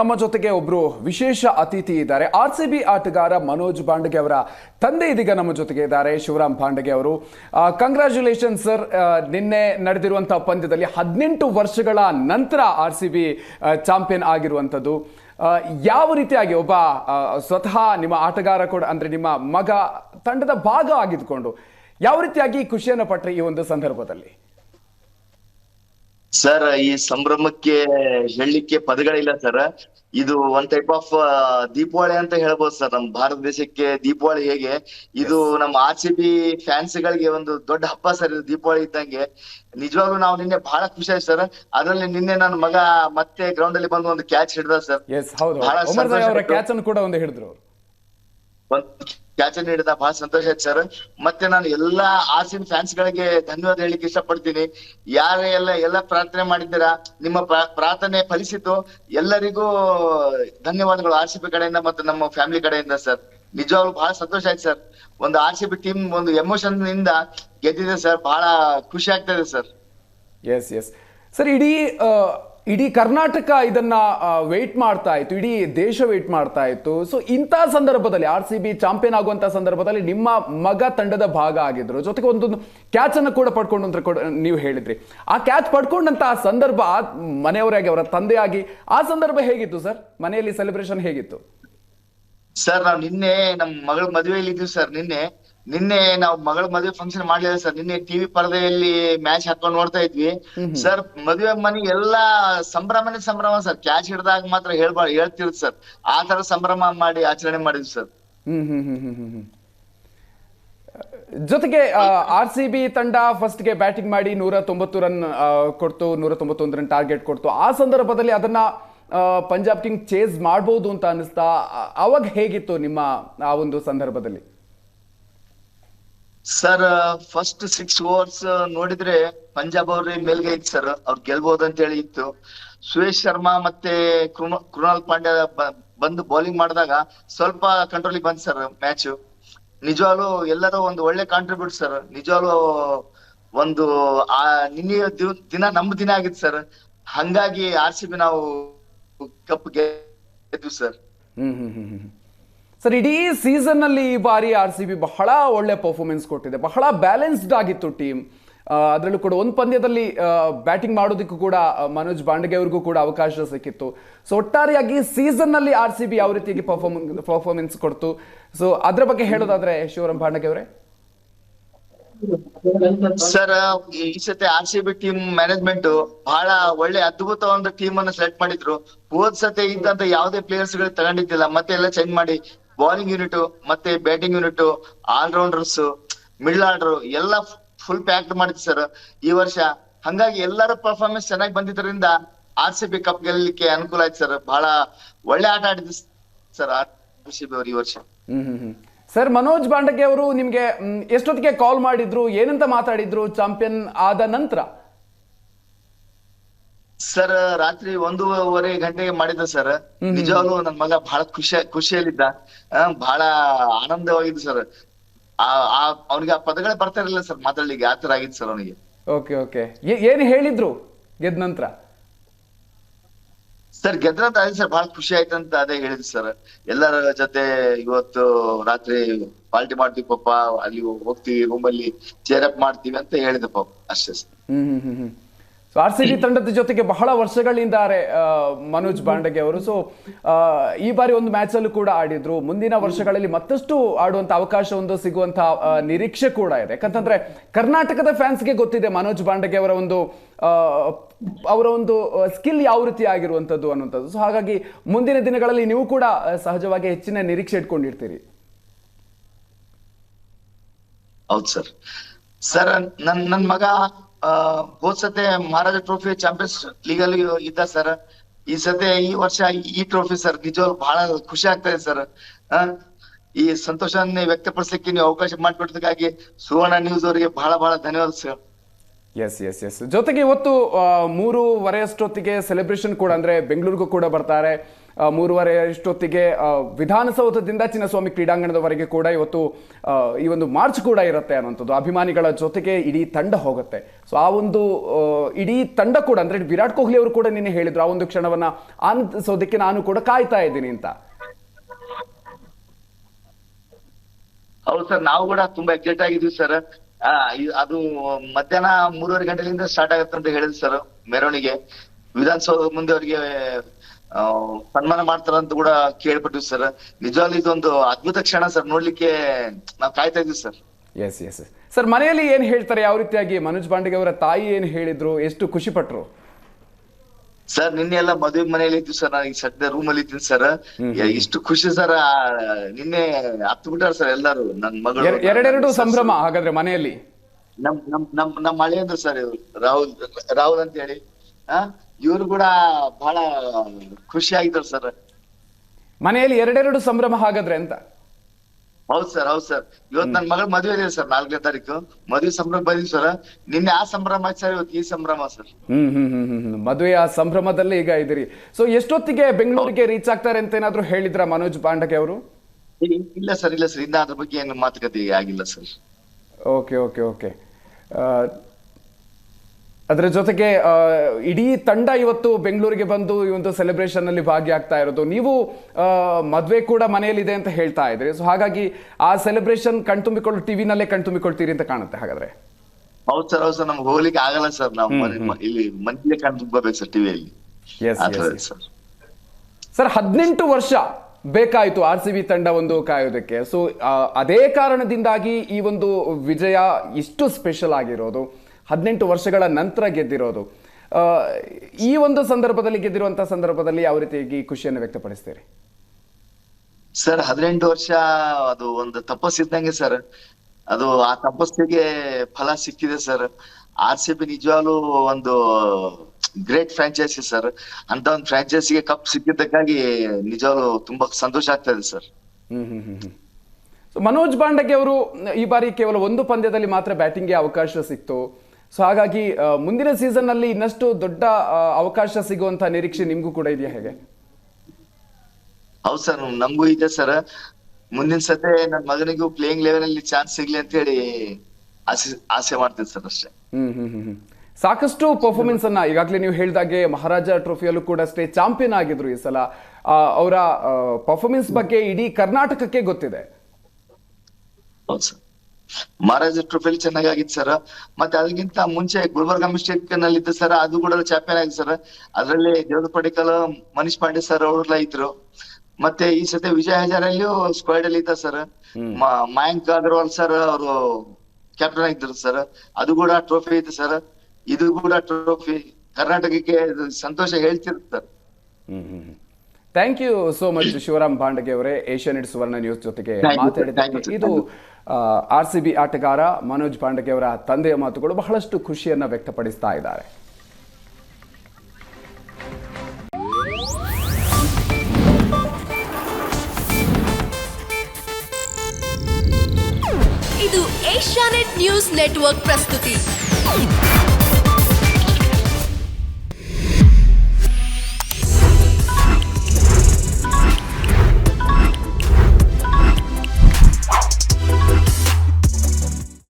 ನಮ್ಮ ಜೊತೆಗೆ ಒಬ್ರು ವಿಶೇಷ ಅತಿಥಿ ಇದ್ದಾರೆ. ಆರ್ ಸಿ ಬಿ ಆಟಗಾರ ಮನೋಜ್ ಬಾಂಡಗೆ ಅವರ ತಂದೆ ಇದೀಗ ನಮ್ಮ ಜೊತೆಗೆ ಇದ್ದಾರೆ. ಶಿವರಾಮ್ ಪಾಂಡಗೆ ಅವರು. ಕಂಗ್ರ್ಯಾಚುಲೇಷನ್ ಸರ್ ನಿನ್ನೆ ನಡೆದಿರುವಂತಹ ಪಂದ್ಯದಲ್ಲಿ ಹದಿನೆಂಟು ವರ್ಷಗಳ ನಂತರ ಆರ್ ಸಿ ಬಿ ಚಾಂಪಿಯನ್ ಆಗಿರುವಂಥದ್ದು ಯಾವ ರೀತಿಯಾಗಿ ಒಬ್ಬ ಸ್ವತಃ ನಿಮ್ಮ ಆಟಗಾರ ಕೂಡ ಅಂದ್ರೆ ನಿಮ್ಮ ಮಗ ತಂಡದ ಭಾಗ ಆಗಿದ್ಕೊಂಡು ಯಾವ ರೀತಿಯಾಗಿ ಖುಷಿಯನ್ನು ಪಟ್ಟರೆ ಈ ಒಂದು ಸಂದರ್ಭದಲ್ಲಿ? ಸರ್ ಈ ಸಂಭ್ರಮಕ್ಕೆ ಹೇಳಲಿಕ್ಕೆ ಪದಗಳಿಲ್ಲ ಸರ್ ಇದು ಒಂದ್ ಟೈಪ್ ಆಫ್ ದೀಪಾವಳಿ ಅಂತ ಹೇಳ್ಬೋದು ಸರ್ ನಮ್ ಭಾರತ ದೇಶಕ್ಕೆ ದೀಪಾವಳಿ ಹೇಗೆ? ಇದು ನಮ್ಮ ಆರ್ ಸಿ ಬಿ ಫ್ಯಾನ್ಸ್ ಗಳಿಗೆ ಒಂದು ದೊಡ್ಡ ಹಬ್ಬ ಸರ್ ಇದು ದೀಪಾವಳಿ ಇದ್ದಂಗೆ. ನಿಜವಾಗ್ಲೂ ನಾವು ನಿನ್ನೆ ಬಹಳ ಖುಷಿ ಆಯ್ತು ಸರ್ ಅದ್ರಲ್ಲಿ ನಿನ್ನೆ ನನ್ನ ಮಗ ಮತ್ತೆ ಗ್ರೌಂಡ್ ಅಲ್ಲಿ ಬಂದು ಒಂದು ಕ್ಯಾಚ್ ಹಿಡ್ದ ಸರ್ ಬಹಳ ಕ್ಯಾಚ್ ಅನ್ನು ಕೂಡ ಒಂದು ಹಿಡಿದ್ರು ಅವ್ರು. ನೀಡಿದ ಬಹಳ ಸಂತೋಷ ಆಯ್ತು ಸರ್ ಮತ್ತೆ ನಾನು ಎಲ್ಲಾ ಆಸಿನ್ ಫ್ಯಾನ್ಸ್ ಗಳಿಗೆ ಧನ್ಯವಾದ ಹೇಳಿಕ್ಕೆ ಇಷ್ಟಪಡ್ತೀನಿ. ಯಾರೇ ಎಲ್ಲ ಎಲ್ಲ ಪ್ರಾರ್ಥನೆ ಮಾಡಿದ್ದೀರಾ, ನಿಮ್ಮ ಪ್ರಾರ್ಥನೆ ಫಲಿಸಿತು ಎಲ್ಲರಿಗೂ ಧನ್ಯವಾದಗಳು ಆರ್ ಸಿ ಬಿ ಕಡೆಯಿಂದ ಮತ್ತು ನಮ್ಮ ಫ್ಯಾಮಿಲಿ ಕಡೆಯಿಂದ ಸರ್ ನಿಜವಾಗ್ಲೂ ಬಹಳ ಸಂತೋಷ ಆಯ್ತು ಸರ್ ಒಂದು ಆರ್ ಸಿ ಬಿ ಟೀಮ್ ಒಂದು ಎಮೋಷನ್ನಿಂದ ಗೆದ್ದಿದೆ ಸರ್ ಬಹಳ ಖುಷಿ ಆಗ್ತಾ ಇದೆ ಸರ್ ಎಸ್ ಎಸ್ ಸರ್ ಇಡೀ ಇಡೀ ಕರ್ನಾಟಕ ಇದನ್ನ ವೆಯ್ಟ್ ಮಾಡ್ತಾ ಇತ್ತು, ಇಡೀ ದೇಶ ವೆಯ್ಟ್ ಮಾಡ್ತಾ ಇತ್ತು. ಸೊ ಇಂಥ ಸಂದರ್ಭದಲ್ಲಿ ಆರ್ ಸಿ ಬಿ ಚಾಂಪಿಯನ್ ಆಗುವಂತ ಸಂದರ್ಭದಲ್ಲಿ ನಿಮ್ಮ ಮಗ ತಂಡದ ಭಾಗ ಆಗಿದ್ರು. ಜೊತೆಗೆ ಒಂದೊಂದು ಕ್ಯಾಚ್ ಅನ್ನು ಕೂಡ ಪಡ್ಕೊಂಡು ಅಂತ ನೀವು ಹೇಳಿದ್ರಿ. ಆ ಕ್ಯಾಚ್ ಪಡ್ಕೊಂಡಂತ ಆ ಸಂದರ್ಭ, ಆ ಮನೆಯವರಾಗಿ, ಅವರ ತಂದೆಯಾಗಿ, ಆ ಸಂದರ್ಭ ಹೇಗಿತ್ತು ಸರ್? ಮನೆಯಲ್ಲಿ ಸೆಲೆಬ್ರೇಷನ್ ಹೇಗಿತ್ತು? ಸರ್, ನಾವು ನಿನ್ನೆ ನಮ್ಮ ಮಗಳ ಮದುವೆಯಲ್ಲಿ ಸರ್, ನಿನ್ನೆ. ನಿನ್ನೆ ನಾವು ಮಗಳ ಮದುವೆ ಫಂಕ್ಷನ್ ಮಾಡ್ಲಿಲ್ಲ ಸರ್ ನಿನ್ನೆ ಟಿವಿ ಪರದೆಯಲ್ಲಿ ಮ್ಯಾಚ್ ಹಾಕೊಂಡು ನೋಡ್ತಾ ಇದ್ವಿ. ಸರ್ ಮದುವೆ ಮನೆ ಎಲ್ಲಾ ಸಂಭ್ರಮನೆ ಸಂಭ್ರಮ ಸರ್ ಕ್ಯಾಚ್ ಹಿಡ್ದಾಗ ಮಾತ್ರ ಹೇಳ್ಬಾ ಹೇಳ್ತಿರ್ತ ಸರ್ ಆ ತರ ಸಂಭ್ರಮ ಮಾಡಿ ಆಚರಣೆ ಮಾಡಿದ್ವಿ ಸರ್. ಜೊತೆಗೆ ಆರ್ ಸಿ ಬಿ ತಂಡ ಫಸ್ಟ್ಗೆ ಬ್ಯಾಟಿಂಗ್ ಮಾಡಿ ನೂರ ತೊಂಬತ್ತು ರನ್ ಕೊಡ್ತು ನೂರ ತೊಂಬತ್ತೊಂದು ರನ್ ಟಾರ್ಗೆಟ್ ಕೊಡ್ತು. ಆ ಸಂದರ್ಭದಲ್ಲಿ ಅದನ್ನ ಪಂಜಾಬ್ ಕಿಂಗ್ ಚೇಸ್ ಮಾಡಬಹುದು ಅಂತ ಅನಿಸ್ತಾ ಅವಾಗ ಹೇಗಿತ್ತು ನಿಮ್ಮ ಆ ಒಂದು ಸಂದರ್ಭದಲ್ಲಿ? ಸರ್ ಫಸ್ಟ್ ಸಿಕ್ಸ್ ಓವರ್ಸ್ ನೋಡಿದ್ರೆ ಪಂಜಾಬ್ ಅವ್ರ ಮೇಲ್ಗೆ ಇತ್ತು ಸರ್ ಅವ್ರು ಗೆಲ್ಬಹುದು ಅಂತ ಹೇಳಿ ಇತ್ತು. ಸುರೇಶ್ ಶರ್ಮಾ ಮತ್ತೆ ಕೃಣ- ಕೃಣಾಲ್ ಪಾಂಡ್ಯ ಬಂದು ಬೌಲಿಂಗ್ ಮಾಡಿದಾಗ ಸ್ವಲ್ಪ ಕಂಟ್ರೋಲಿಗೆ ಬಂದ್ ಸರ್ ಮ್ಯಾಚ್ ನಿಜವಾಗ್ಲು ಎಲ್ಲರೂ ಒಂದು ಒಳ್ಳೆ ಕಾಂಟ್ರಿಬ್ಯೂಟ್ ಸರ್ ನಿಜವಾಗ್ಲು ಒಂದು, ಆ, ನಿನ್ನೆ ದಿನ ನಮ್ ದಿನ ಆಗಿತ್ತು ಸರ್ ಹಂಗಾಗಿ ಆರ್ ಸಿ ಬಿ ನಾವು ಕಪ್ ಗೆದ್ದು sir hmm hmm hmm. Sir, ಇಡೀ ಸೀಸನ್ನಲ್ಲಿ ಈ ಬಾರಿ ಆರ್ ಸಿ ಬಿ ಬಹಳ ಒಳ್ಳೆ ಪರ್ಫಾರ್ಮೆನ್ಸ್ ಕೊಟ್ಟಿದೆ. ಬಹಳ ಬ್ಯಾಲೆನ್ಸ್ಡ್ ಆಗಿತ್ತು ಟೀಮ್ ಅದರಲ್ಲೂ ಕೂಡ ಒಂದು ಪಂದ್ಯದಲ್ಲಿ ಬ್ಯಾಟಿಂಗ್ ಮಾಡೋದಕ್ಕೂ ಕೂಡ ಮನೋಜ್ ಬಾಂಡಗೆ ಅವ್ರಿಗೂ ಕೂಡ ಅವಕಾಶ ಸಿಕ್ಕಿತ್ತು. ಸೊ ಒಟ್ಟಾರೆಯಾಗಿ ಸೀಸನ್ನಲ್ಲಿ ಆರ್ ಸಿ ಬಿ ಯಾವ ರೀತಿಯಾಗಿ ಪರ್ಫಾರ್ಮೆನ್ಸ್ ಪರ್ಫಾರ್ಮೆನ್ಸ್ ಕೊಡ್ತು? ಸೊ ಅದ್ರ ಬಗ್ಗೆ ಹೇಳೋದಾದ್ರೆ ಶಿವರಾಮ್ ಬಾಂಡಗೆ ಅವರೇ ಸರ್ ಈ ಸತಿ R C B team management ಬಹಳ ಒಳ್ಳೆ ಅದ್ಭುತ ಒಂದು ಟೀಮ್ ಅನ್ನು ಸೆಲೆಕ್ಟ್ ಮಾಡಿದ್ರು. ಹೋದ್ ಸತಿ ಇದ್ದಂತ ಯಾವುದೇ ಪ್ಲೇಯರ್ಸ್ ತಗೊಂಡಿದ್ದಿಲ್ಲ. ಮತ್ತೆ ಎಲ್ಲ ಚೇಂಜ್ ಮಾಡಿ ಬೌಲಿಂಗ್ ಯೂನಿಟ್ ಮತ್ತೆ batting unit allrounders middle order ಎಲ್ಲ ಫುಲ್ ಪ್ಯಾಕ್ಟ್ ಮಾಡಿದ್ವಿ ಸರ್ ಈ ವರ್ಷ ಹಂಗಾಗಿ ಎಲ್ಲರ ಪರ್ಫಾರ್ಮೆನ್ಸ್ ಚೆನ್ನಾಗಿ ಬಂದಿದ್ದರಿಂದ ಆರ್ ಸಿ ಬಿ ಕಪ್ ಗೆಲ್ಲಕ್ಕೆ ಅನುಕೂಲ ಆಯ್ತು ಸರ್ ಬಹಳ ಒಳ್ಳೆ ಆಟ ಆಡಿದ್ರು ಸರ್ ಆರ್ ಸಿ ಬಿ ಅವರು ಈ ವರ್ಷ. ಸರ್ ಮನೋಜ್ ಬಾಂಡಗೆ ಅವರು ನಿಮ್ಗೆ ಎಷ್ಟೊತ್ತಿಗೆ ಕಾಲ್ ಮಾಡಿದ್ರು, ಏನಂತ ಮಾತಾಡಿದ್ರು ಚಾಂಪಿಯನ್ ಆದ ನಂತರ? ಸರ್ ರಾತ್ರಿ ಒಂದೂವರೆ ಗಂಟೆಗೆ ಮಾಡಿದ್ದ ಸರ್ ನಿಜವಾಗ್ಲೂ ನನ್ ಮಗ ಬಹಳ ಖುಷಿ ಖುಷಿಯಲ್ಲಿದ್ದ. ಬಹಳ ಆನಂದವಾಗಿದ್ದು ಸರ್ ಆ ಅವನಿಗೆ ಆ ಪದಗಳೇ ಬರ್ತಾ ಇರಲಿಲ್ಲ ಸರ್ ಮಾತಾಡ್ಲಿಕ್ಕೆ ಆತರ ತರ ಆಗಿತ್ತು ಸರ್ ಅವನಿಗೆ. ಓಕೆ ಓಕೆ ಏನು ಹೇಳಿದ್ರು ಗೆದ್ದ ನಂತರ? ಸರ್ ಗೆದ್ರ ಅದೇ ಸರ್ ಬಹಳ ಖುಷಿ ಆಯ್ತಂತ ಅದೇ ಹೇಳಿದ್ರು ಸರ್ ಎಲ್ಲರ ಜೊತೆ ಇವತ್ತು ರಾತ್ರಿ ಪಾರ್ಟಿ ಮಾಡ್ತೀವಿ ಪಪ್ಪ ಅಲ್ಲಿ ಹೋಗ್ತೀವಿ ರೂಮಲ್ಲಿ ಚೇರ್ ಅಪ್ ಮಾಡ್ತೀವಿ ಅಂತ ಹೇಳಿದ ಪಾಪ. ಅಷ್ಟೇ sir hmm hmm hmm. R C B ತಂಡದ ಜೊತೆಗೆ ಬಹಳ ವರ್ಷಗಳಿಂದಾರೆ ಮನೋಜ್ ಬಾಂಡಗೆ ಅವರು. ಸೊ ಈ ಬಾರಿ ಒಂದು ಮ್ಯಾಚ್ ಅಲ್ಲೂ ಕೂಡ ಆಡಿದ್ರು. ಮುಂದಿನ ವರ್ಷಗಳಲ್ಲಿ ಮತ್ತಷ್ಟು ಆಡುವಂತ ಅವಕಾಶ ಒಂದು ಸಿಗುವಂತ ನಿರೀಕ್ಷೆ ಕೂಡ ಇದೆ. ಯಾಕಂತಂದ್ರೆ ಕರ್ನಾಟಕದ ಫ್ಯಾನ್ಸ್ಗೆ ಗೊತ್ತಿದೆ ಮನೋಜ್ ಬಾಂಡಗೆ ಅವರ ಒಂದು ಅವರ ಒಂದು ಸ್ಕಿಲ್ ಯಾವ ರೀತಿ ಆಗಿರುವಂತದ್ದು ಅನ್ನುವಂಥದ್ದು. ಸೊ ಹಾಗಾಗಿ ಮುಂದಿನ ದಿನಗಳಲ್ಲಿ ನೀವು ಕೂಡ ಸಹಜವಾಗಿ ಹೆಚ್ಚಿನ ನಿರೀಕ್ಷೆ ಇಟ್ಕೊಂಡಿರ್ತೀರಿ. ಹೌದು ಸರ್. ಸರ್ ನನ್ನ ನನ್ನ ಮಗ ಹೋದ್ ಸತೆ ಮಹಾರಾಜ ಟ್ರೋಫಿ ಚಾಂಪಿಯನ್ಸ್ ಲೀಗ್ ಅಲ್ಲಿ ಇದ್ದ ಸರ್ ಈ ಸತೆ ಈ ವರ್ಷ ಈ ಟ್ರೋಫಿ ಸರ್ ನಿಜವಾಗ್ಲು ಬಹಳ ಖುಷಿ ಆಗ್ತಾ ಇದೆ ಸರ್ ಈ ಸಂತೋಷವನ್ನ ವ್ಯಕ್ತಪಡಿಸಲಿಕ್ಕೆ ನೀವು ಅವಕಾಶ ಮಾಡಿಕೊಟ್ಟದಕ್ಕಾಗಿ ಸುವರ್ಣ ನ್ಯೂಸ್ ಅವರಿಗೆ ಬಹಳ ಬಹಳ ಧನ್ಯವಾದ ಸರ್ ಎಸ್ ಎಸ್ ಎಸ್ ಜೊತೆಗೆ ಇವತ್ತು ಆ, ಮೂರುವರೆ ಅಷ್ಟೊತ್ತಿಗೆ ಸೆಲೆಬ್ರೇಷನ್ ಕೂಡ ಅಂದ್ರೆ ಬೆಂಗಳೂರಿಗೂ ಕೂಡ ಬರ್ತಾರೆ. ಮೂರುವರೆ ಅಷ್ಟೊತ್ತಿಗೆ ವಿಧಾನಸೌಧದಿಂದ ಚಿನ್ನಸ್ವಾಮಿ ಕ್ರೀಡಾಂಗಣದವರೆಗೆ ಕೂಡ ಇವತ್ತು ಈ ಒಂದು ಮಾರ್ಚ್ ಕೂಡ ಇರುತ್ತೆ ಅನ್ನೋಂಥದ್ದು ಅಭಿಮಾನಿಗಳ ಜೊತೆಗೆ ಇಡೀ ತಂಡ ಹೋಗುತ್ತೆ. ಸೊ ಆ ಒಂದು ಇಡೀ ತಂಡ ಕೂಡ, ಅಂದ್ರೆ ವಿರಾಟ್ ಕೊಹ್ಲಿ ಅವರು ಕೂಡ ನಿನ್ನೆ ಹೇಳಿದ್ರು, ಆ ಒಂದು ಕ್ಷಣವನ್ನ ಆನಂದಿಸೋದಕ್ಕೆ ನಾನು ಕೂಡ ಕಾಯ್ತಾ ಇದ್ದೀನಿ ಅಂತ. ಹೌದು ಸರ್, ನಾವು ಕೂಡ ತುಂಬಾ ಎಕ್ಸೈಟ್ ಆಗಿದ್ವಿ ಸರ್. ಅದು ಮಧ್ಯಾಹ್ನ ಮೂರುವರೆ ಗಂಟೆಯಿಂದ ಸ್ಟಾರ್ಟ್ ಆಗುತ್ತೆ ಅಂತ ಹೇಳಿದ್ರು ಸರ್, ಮೆರವಣಿಗೆ. ವಿಧಾನಸೌಧ ಮುಂದೆ ಅವರಿಗೆ ಸನ್ಮಾನ ಮಾಡ್ತಾರಂತ ಕೂಡ ಕೇಳ್ಪಟ್ಟಿವಿ ಸರ್ ನಿಜವಾಗ್ಲೂ ಇದೊಂದು ಅದ್ಭುತ ಕ್ಷಣ ಸರ್ ನೋಡ್ಲಿಕ್ಕೆ ನಾವು ಕಾಯ್ತಾ ಇದ್ವಿ ಸರ್ ಎಸ್ ಎಸ್ ಸರ್ ಮನೆಯಲ್ಲಿ ಏನ್ ಹೇಳ್ತಾರೆ? ಯಾವ ರೀತಿಯಾಗಿ ಮನೋಜ್ ಪಾಂಡೆಗೆ ಅವರ ತಾಯಿ ಏನ್ ಹೇಳಿದ್ರು? ಎಷ್ಟು ಖುಷಿ ಪಟ್ರು ಸರ್ ನಿನ್ನೆ ಎಲ್ಲ ಮದುವೆ ಮನೆಯಲ್ಲಿ ಇದ್ವಿ ಸರ್ ನಾನು ಈಗ ಸದ್ಯ ರೂಮ್ ಅಲ್ಲಿ ಇದ್ದೀನಿ ಸರ್ ಇಷ್ಟು ಖುಷಿ ಸರ್ ನಿನ್ನೆ ಹತ್ತು ಬಿಟ್ಟಾರ ಸರ್ ಎಲ್ಲರೂ ನನ್ ಮಗಳು ಎರಡೆರಡು ಸಂಭ್ರಮ ಹಾಗಾದ್ರೆ ಮನೆಯಲ್ಲಿ? ನಮ್ ನಮ್ ನಮ್ ನಮ್ಮ ಅಂದ್ರೆ ಸರ್ ರಾಹುಲ್ ರಾಹುಲ್ ಅಂತ ಹೇಳಿ. ಆ? ಇವ್ರು ಕೂಡ ಬಹಳ ಖುಷಿ ಆಗಿದ್ರು ಸರ್. ಮನೆಯಲ್ಲಿ ಎರಡೆರಡು ಸಂಭ್ರಮ ಹಾಗಾದ್ರೆ ಅಂತ. ಹೌದ್ ಸರ್ ಹೌದ್ ಸರ್. ಇವತ್ ನನ್ ಮಗಳ ಮದ್ವೆ ಇದೆ ಸರ್ ನಾಲ್ಕನೇ ತಾರೀಕು. ಮದುವೆ ಸಂಭ್ರಮ ಬಂದಿವಿ ಸರ್. ನಿನ್ನೆ ಆ ಸಂಭ್ರಮ ಸರ್ ಇವತ್ತು ಈ ಸಂಭ್ರಮ sir. Hmm hmm hmm hmm ಹ್ಮ್. ಮದುವೆಯ ಸಂಭ್ರಮದಲ್ಲೇ ಈಗ ಇದ್ದೀರಿ. ಸೊ ಎಷ್ಟೊತ್ತಿಗೆ ಬೆಂಗಳೂರಿಗೆ ರೀಚ್ ಆಗ್ತಾರೆ ಅಂತ ಏನಾದ್ರು ಹೇಳಿದ್ರ ಮನೋಜ್ ಪಾಂಡಕೆ ಅವರು? ಇಲ್ಲ ಸರ್ ಇಲ್ಲ ಸರ್. ಇನ್ನ ಅದ್ರ ಬಗ್ಗೆ ಏನು ಮಾತುಕತೆ ಆಗಿಲ್ಲ ಸರ್. Okay okay okay. ಅದರ ಜೊತೆಗೆ ಇಡೀ ತಂಡ ಇವತ್ತು ಬೆಂಗಳೂರಿಗೆ ಬಂದು ಈ ಒಂದು ಸೆಲೆಬ್ರೇಷನ್ ಅಲ್ಲಿ ಭಾಗಿಯಾಗ್ತಾ ಇರೋದು. ನೀವು ಮದುವೆ ಕೂಡ ಮನೆಯಲ್ಲಿದೆ ಅಂತ ಹೇಳ್ತಾ ಇದ್ರಿ. ಸೊ ಹಾಗಾಗಿ ಆ ಸೆಲೆಬ್ರೇಷನ್ ಕಣ್ತುಂಬಿಕೊಳ್ಳು ಟಿವಿನಲ್ಲೇ ಕಣ್ತುಂಬಿಕೊಳ್ತೀರಿ ಅಂತ ಕಾಣುತ್ತೆ ಹಾಗಾದ್ರೆ? ಹೌದ್ ಸರ್ ಹೌದ್ ಸರ್. ನಮ್ಗೆ ಹೋಗ್ಲಿಕ್ಕೆ ಆಗಲ್ಲ ಸರ್. ನಾವು ಇಲ್ಲಿ ಕಣ್ತುಂಬಬೇಕು ಸರ್ ಟಿವಿಯಲ್ಲಿ. ಸರ್. ಹದಿನೆಂಟು ವರ್ಷ ಬೇಕಾಯಿತು ಆರ್ ಸಿ ಬಿ ತಂಡ ಒಂದು ಕಾಯೋದಕ್ಕೆ. ಸೊ ಅದೇ ಕಾರಣದಿಂದಾಗಿ ಈ ಒಂದು ವಿಜಯ ಇಷ್ಟು ಸ್ಪೆಷಲ್ ಆಗಿರೋದು. ಹದಿನೆಂಟು ವರ್ಷಗಳ ನಂತರ ಗೆದ್ದಿರೋದು. ಈ ಒಂದು ಸಂದರ್ಭದಲ್ಲಿ ಗೆದ್ದಿರುವಂತ ಸಂದರ್ಭದಲ್ಲಿ ಯಾವ ರೀತಿಯಾಗಿ ಖುಷಿಯನ್ನು ವ್ಯಕ್ತಪಡಿಸ್ತೀರಿ? ಸರ್ ಹದಿನೆಂಟು ವರ್ಷ ಅದು ಒಂದು ತಪಸ್ಸಿದ್ದಂಗೆ ಸರ್. ಅದು ಆ ತಪಸ್ಸಿಗೆ ಫಲ ಸಿಕ್ಕಿದೆ ಸರ್. ಆರ್ ಸಿ ಬಿ ನಿಜವಾಗ್ಲೂ ಒಂದು ಗ್ರೇಟ್ ಫ್ರಾಂಚೈಸಿ ಸರ್. ಅಂತ ಒಂದು ಫ್ರಾಂಚೈಸಿಗೆ ಕಪ್ ಸಿಕ್ಕಿದ್ದಕ್ಕಾಗಿ ನಿಜವಾಗ್ಲೂ ತುಂಬಾ ಸಂತೋಷ ಆಗ್ತಾ ಇದೆ ಸರ್. ಹ್ಮ್ ಹ್ಮ್ ಹ್ಮ್ ಹ್ಮ್. ಮನೋಜ್ ಬಾಂಡಗೆ ಅವರು ಈ ಬಾರಿ ಕೇವಲ ಒಂದು ಪಂದ್ಯದಲ್ಲಿ ಮಾತ್ರ ಬ್ಯಾಟಿಂಗ್ಗೆ ಅವಕಾಶ ಸಿಕ್ತು. ಸೊ ಹಾಗಾಗಿ ಮುಂದಿನ ಸೀಸನ್ ಅಲ್ಲಿ ಇನ್ನಷ್ಟು ದೊಡ್ಡ ಅವಕಾಶ ಸಿಗುವಂತ ನಿರೀಕ್ಷೆ ನಿಮ್ಗೂ ಕೂಡ ಇದೆಯಾ ಹೇಗೆ? ಹೌದ್ ಸರ್ ನಮಗೂ ಇದೆ ಸರ್. ಮುಂದಿನ ಸತೆ ನನ್ನ ಮಗನಿಗೂ ಪ್ಲೇಯಿಂಗ್ ಲೆವೆಲ್ ಅಲ್ಲಿ ಚಾನ್ಸ್ ಸಿಗ್ಲಿ ಅಂತ ಹೇಳಿ ಆಸೆ ಆಸೆ ಮಾಡ್ತೀನಿ ಸರ್ ಅಷ್ಟೇ. ಹ್ಮ್ ಹ್ಮ್ ಹ್ಮ್ ಹ್ಮ್. ಸಾಕಷ್ಟು ಪರ್ಫಾರ್ಮೆನ್ಸ್ ಅನ್ನ ಈಗಾಗಲೇ ನೀವು ಹೇಳಿದಾಗೆ ಮಹಾರಾಜ ಟ್ರೋಫಿಯಲ್ಲೂ ಕೂಡ ಅಷ್ಟೇ ಚಾಂಪಿಯನ್ ಆಗಿದ್ರು ಈ ಸಲ. ಅವರ ಪರ್ಫಾರ್ಮೆನ್ಸ್ ಬಗ್ಗೆ ಇಡೀ ಕರ್ನಾಟಕಕ್ಕೆ ಗೊತ್ತಿದೆ. ಹೌದು ಸರ್. ಮಹಾರಾಜ ಟ್ರೋಫಿಲಿ ಚೆನ್ನಾಗಿತ್ತು ಸರ್ ಮತ್ತೆ ಅದಕ್ಕಿಂತ ಮುಂಚೆ ಗುಲ್ಬರ್ಗಾ ಮಿಸ್ಟೇಕ್ನಲ್ಲಿ ಇತ್ತು ಸರ್ ಅದು ಕೂಡ ಚಾಂಪಿಯನ್ ಆಗಿದೆ ಸರ್ ಅದರಲ್ಲಿ ದೇವದ ಪಡಿಕಲ್ ಮನೀಶ್ ಪಾಂಡೆ ಸರ್ ಅವ್ರೆಲ್ಲ ಇದ್ರು. ಮತ್ತೆ ಈ ಸತಿ ವಿಜಯ್ ಹಜಾರಲ್ಲಿಯೂ ಸ್ಕ್ವಾಡ್ ಅಲ್ಲಿ ಇದ್ದ ಸರ್ ಮಯಾಂಕ್ ಅಗರ್ವಾಲ್ ಸರ್ ಅವರು ಕ್ಯಾಪ್ಟನ್ ಆಗಿದ್ರು ಸರ್ ಅದು ಕೂಡ ಟ್ರೋಫಿ ಇತ್ತು ಸರ್ ಇದು ಕೂಡ ಟ್ರೋಫಿ ಕರ್ನಾಟಕಕ್ಕೆ ಸಂತೋಷ ಹೇಳ್ತಿರ್ತಾರೆ sir thank you so much Shivaram ಪಾಂಡಗೆ ಅವರೇ. ಏಷ್ಯಾನೆಟ್ ಸುವರ್ಣ ನ್ಯೂಸ್ ಜೊತೆಗೆ ಮಾತಾಡಿದ. ಇದು ಆರ್ ಸಿ ಬಿ ಆಟಗಾರ ಮನೋಜ್ ಪಾಂಡಗೆ ಅವರ ತಂದೆಯ ಮಾತುಗಳು ಬಹಳಷ್ಟು ಖುಷಿಯನ್ನ ವ್ಯಕ್ತಪಡಿಸ್ತಾ ಇದ್ದಾರೆ. ಇದು ಏಷ್ಯಾನೆಟ್ ನ್ಯೂಸ್ ನೆಟ್ವರ್ಕ್ ಪ್ರಸ್ತುತಿ.